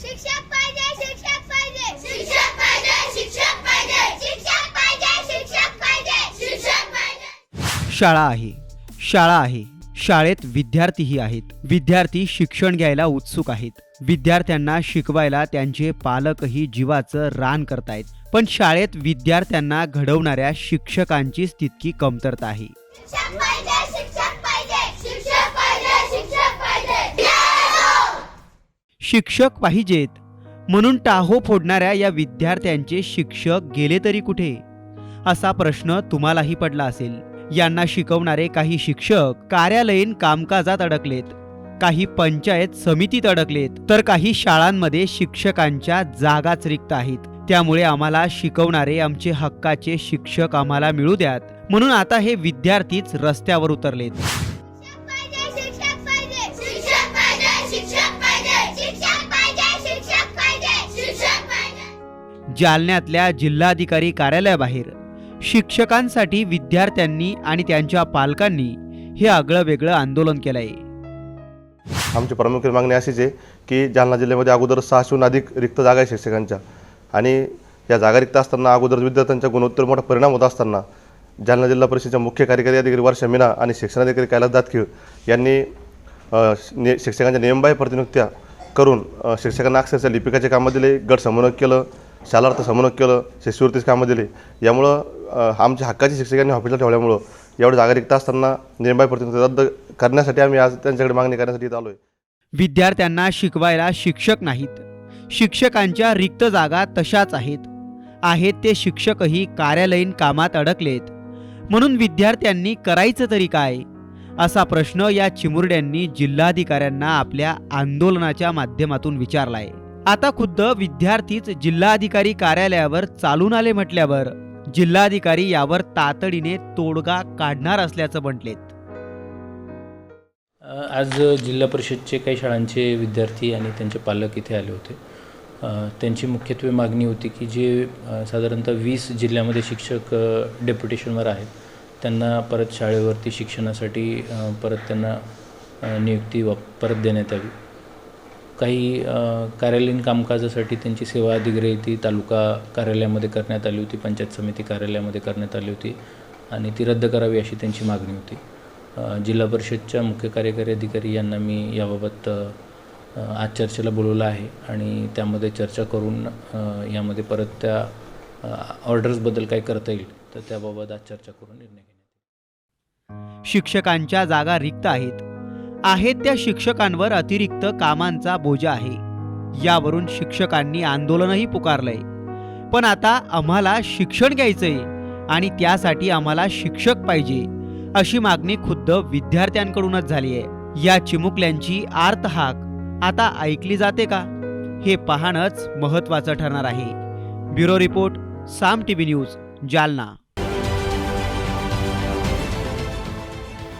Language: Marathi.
शिक्षक पाहिजे शिक्षक पाहिजे. शिक्षक पाहिजे शिक्षक पाहिजे. शिक्षक पाहिजे शिक्षक पाहिजे. शिक्षक पाहिजे. शाळा आहे. शाळा आहे. शाळेत विद्यार्थीही आहेत. विद्यार्थी शिक्षण घ्यायला उत्सुक आहेत. विद्यार्थ्यांना शिकवायला त्यांचे पालकही जीवाचं रान करतायत. पण शाळेत विद्यार्थ्यांना घडवणाऱ्या शिक्षकांचीच तितकी कमतरता आहे. शिक्षक पाहिजेत. म्हणून टाहो फोडणाऱ्या या विद्यार्थ्यांचे शिक्षक गेले तरी कुठे? असा प्रश्न तुम्हालाही पडला असेल. यांना शिकवणारे काही शिक्षक कार्यालयीन कामकाजात अडकलेत. काही पंचायत समितीत अडकलेत. तर काही शाळांमध्ये शिक्षकांच्या जागाच रिक्त आहेत. त्यामुळे आम्हाला शिकवणारे आमचे हक्काचे शिक्षक आम्हाला मिळू द्यात. म्हणून आता हे विद्यार्थीच रस्त्यावर उतरलेत. जालन्यातल्या जिल्हाधिकारी कार्यालयाबाहेर. शिक्षकांसाठी विद्यार्थ्यांनी आणि त्यांच्या पालकांनी हे आगळं वेगळं आंदोलन केलं आहे आमची प्रमुख मागणी अशीच आहे की जालना जिल्ह्यामध्ये अगोदर सहाशेहून अधिक रिक्त जागा आहे शिक्षकांच्या. आणि या जागा रिक्त असताना अगोदर विद्यार्थ्यांच्या गुणोत्तर मोठा परिणाम होत असताना जालना जिल्हा परिषदेच्या मुख्य कार्यकारी अधिकारी वर्षा मीना आणि शिक्षणाधिकारी कैलास दातखीळ यांनी ने शिक्षकांच्या नियमबाह्य प्रतिनियुक्त्या करून शिक्षकांना अक्षरशः लिपिकाचे कामं दिले गट समन्वय केलं शालार्थ समन्वय केलं शिष्यवृत्तीस कामं दिली. यामुळं आमच्या हक्काची शिक्षकांनी ऑफिसला ठेवल्यामुळं एवढं जागा रिक्त असताना नियमबाह्य प्रतिनिधी रद्द करण्यासाठी आम्ही आज त्यांच्याकडे मागणी करण्यासाठी इथं आलो आहे विद्यार्थ्यांना शिकवायला शिक्षक नाहीत. शिक्षकांच्या रिक्त जागा तशाच आहेत. आहेत ते शिक्षकही कार्यालयीन कामात अडकलेत. म्हणून विद्यार्थ्यांनी करायचं तरी काय? असा प्रश्न या चिमुरड्यांनी जिल्हाधिकाऱ्यांना आपल्या आंदोलनाच्या माध्यमातून विचारलाय. आता खुद्द विद्यार्थीच जिल्हाधिकारी कार्यालयावर चालून आले म्हटल्यावर जिल्हाधिकारी यावर तातडीने तोडगा काढणार असल्याचं म्हटलेत. आज जिल्हा परिषदचे काही शाळांचे विद्यार्थी आणि त्यांचे पालक इथे आले होते. त्यांची मुख्यत्वे मागणी होती की जे साधारणतः वीस जिल्ह्यामध्ये शिक्षक डेप्युटेशनवर आहेत त्यांना परत शाळेवरती शिक्षणासाठी परत त्यांना नियुक्ती वा परत देण्यात यावी. काही कार्यालयीन कामकाजासाठी त्यांची सेवा अधिग्रही ती तालुका कार्यालयामध्ये करण्यात आली होती पंचायत समिती कार्यालयामध्ये करण्यात आली होती आणि ती रद्द करावी अशी त्यांची मागणी होती. जिल्हा परिषदच्या मुख्य कार्यकारी अधिकारी यांना मी याबाबत आज चर्चेला बोलवलं आहे आणि त्यामध्ये चर्चा करून यामध्ये परत त्या ऑर्डर्सबद्दल काय करता येईल तर त्याबाबत आज चर्चा करून निर्णय घेण्यात शिक्षकांच्या जागा रिक्त आहेत. आहेत त्या शिक्षकांवर अतिरिक्त कामांचा बोजा आहे. यावरून शिक्षकांनी आंदोलनही पुकारलंय. पण आता आम्हाला शिक्षण घ्यायचंय आणि त्यासाठी आम्हाला शिक्षक पाहिजे अशी मागणी खुद्द विद्यार्थ्यांकडूनच झाली आहे या चिमुकल्यांची आर्त हाक आता ऐकली जाते का? हे पाहणंच महत्वाचं ठरणार आहे. Bureau report Saam TV news Jalna.